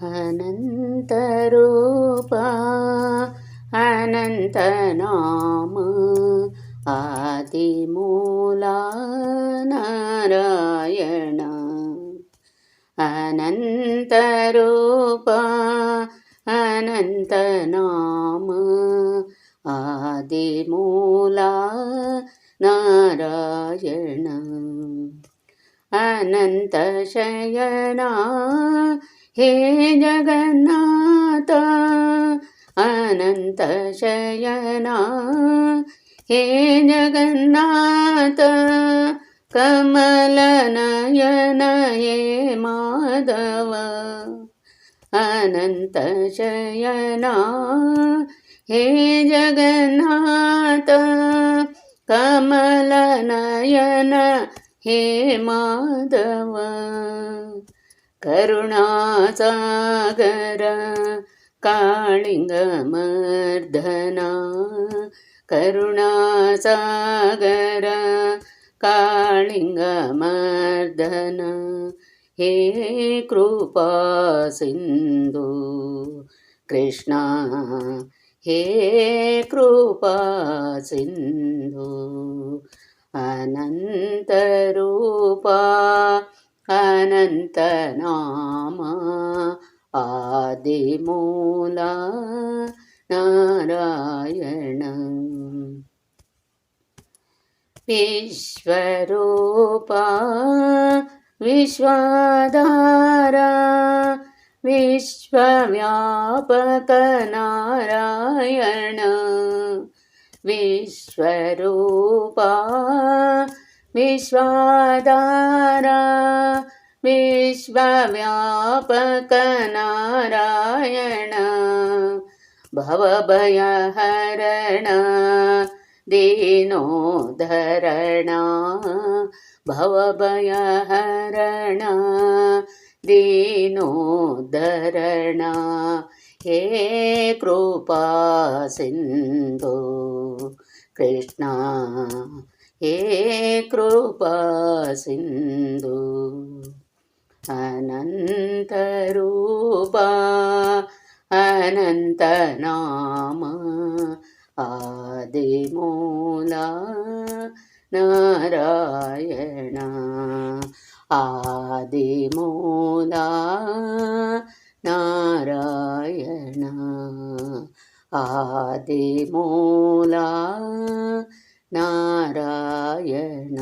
अनन्तरूपा अनन्तनाम आदिमूला नारायण अनन्तरूपा अनन्तनाम आदिमूला नारायण अनन्तशयना हे जगन्नाथ अनन्तशयना हे जगन्नाथ कमलनयन माधव। अनन्तशयना हे जगन्नाथ कमलनयन हे माधव करुणासागर काळिङ्गमर्दना करुणासागर काळिङ्गमर्दन हे कृपा सिन्धु कृष्णा। हे कृपा सिन्धु अनन्तरूपा अनन्तनाम विश्वरूपा विश्वधारा विश्वव्यापकनारायण। विश्वरूपा विश्वाधारा विश्वव्यापकनारायण भवभयहरण दीनोद्धरणा भवभयहरण दीनोद्धरणा। हे कृपा सिन्धु कृष्णा हे कृपा सिन्धु अनन्तरूपा अनन्तनाम आदिमूला नारायण आदिमूला नारायण आदिमूला ನಾರಾಯಣ